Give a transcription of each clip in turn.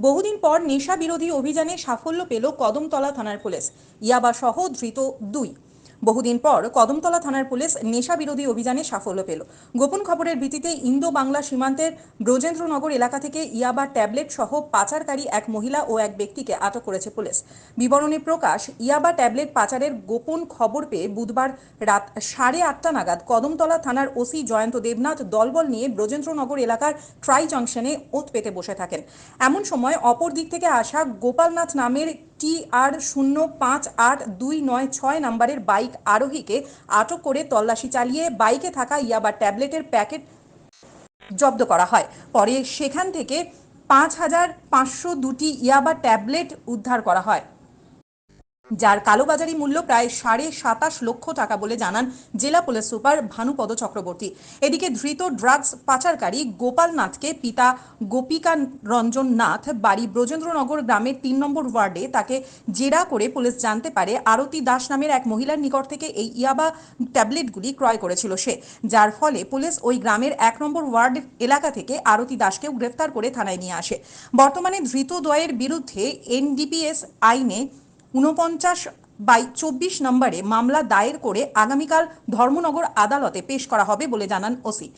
বহুদিন পর নেশা বিরোধী অভিযানে সাফল্য পেল কদমতলা থানার পুলিশ। ইয়াবা সহ ধৃত দুই। বহুদিন পর কদমতলা থানার পুলিশ নেশা বিরোধী অভিযানে সাফল্য পেল। গোপন খবরের ভিত্তিতে ইন্দো বাংলা সীমান্তের ব্রজেন্দ্রনগর এলাকা থেকে ইয়াবা ট্যাবলেট সহ পাচারকারী এক মহিলা ও এক ব্যক্তিকে আটক করেছে পুলিশ। বিবরণী প্রকাশ, ইয়াবা ট্যাবলেট পাচারের গোপন খবর পেয়ে বুধবার রাত সাড়ে আটটা নাগাদ কদমতলা থানার ওসি জয়ন্ত দেবনাথ দলবল নিয়ে ব্রজেন্দ্রনগর এলাকার ট্রাই জংশনে ওত পেতে বসে থাকেন। এমন সময় অপর দিক থেকে আসা গোপালনাথ নামের টি আর শূন্য পাঁচ আট দুই নয় ছয় নম্বরের বাইক আরোহীকে আটক করে তল্লাশি চালিয়ে বাইকে থাকা ইয়াবা ট্যাবলেটের প্যাকেট জব্দ করা হয়। পরে সেখান থেকে পাঁচ হাজার পাঁচশো দুটি ইয়াবা ট্যাবলেট উদ্ধার করা হয়। যার কালোবাজারি মূল্য প্রায় সাড়ে সাতাশ লক্ষ টাকা বলে জানান জেলা পুলিশ সুপার ভানুপদ চক্রবর্তী। এদিকে ধৃত ড্রাগস পাচারকারী গোপাল নাথকে পিতা গোপিকা রঞ্জন নাথ বাড়ি ব্রজেন্দ্রনগর গ্রামের তিন নম্বর ওয়ার্ডে তাকে জেরা করে পুলিশ জানতে পারে আরতি দাস নামের এক মহিলার নিকট থেকে এই ইয়াবা ট্যাবলেটগুলি ক্রয় করেছিল সে। যার ফলে পুলিশ ওই গ্রামের এক নম্বর ওয়ার্ড এলাকা থেকে আরতি দাসকেও গ্রেফতার করে থানায় নিয়ে আসে। বর্তমানে ধৃত দ্বয়ের বিরুদ্ধে এনডিপিএস আইনে উনপঞ্চাশ বাই চব্বিশ নম্বরে মামলা দায়ের করে আগামীকাল ধর্মনগর আদালতে পেশ করা হবে বলে জানান ওসি।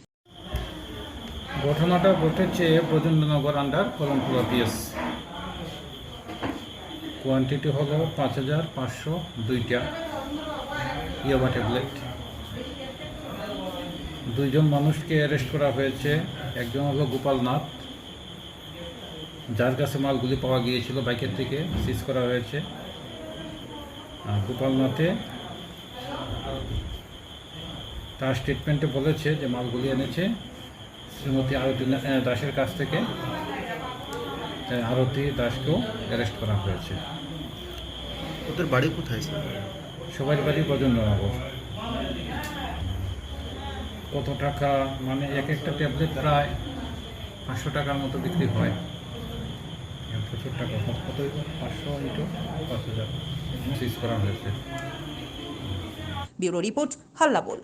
ঘটনাটা ঘটেছে Brajendranagar under Kalampura PS. Quantity হলো পাঁচ হাজার পাঁচশো দুইটা ইয়াবা ট্যাবলেট দুইজন মানুষকে অ্যারেস্ট করা হয়েছে, একজন হলো গোপাল নাথ। যার কাছে মালগুলি পাওয়া গিয়েছিল বাইকের থেকে, সিজ করা হয়েছে। আর গোপাল নাথে তার স্টেটমেন্টে বলেছে যে মালগুলি এনেছে শ্রীমতী আরতি দাসের কাছ থেকে। আরতি দাসকেও অ্যারেস্ট করা হয়েছে। ওদের বাড়ি কোথায় সবার বাড়ি বজেন্দ্রনগর কত টাকা মানে এক একটা ট্যাবলেট প্রায় পাঁচশো টাকার মতো বিক্রি হয়। প্রচুর টাকা। কত পাঁচশো ইন্টু পাঁচ হাজার। সিজ করা হয়েছে। ব্যুরো রিপোর্ট হাল্লা বল।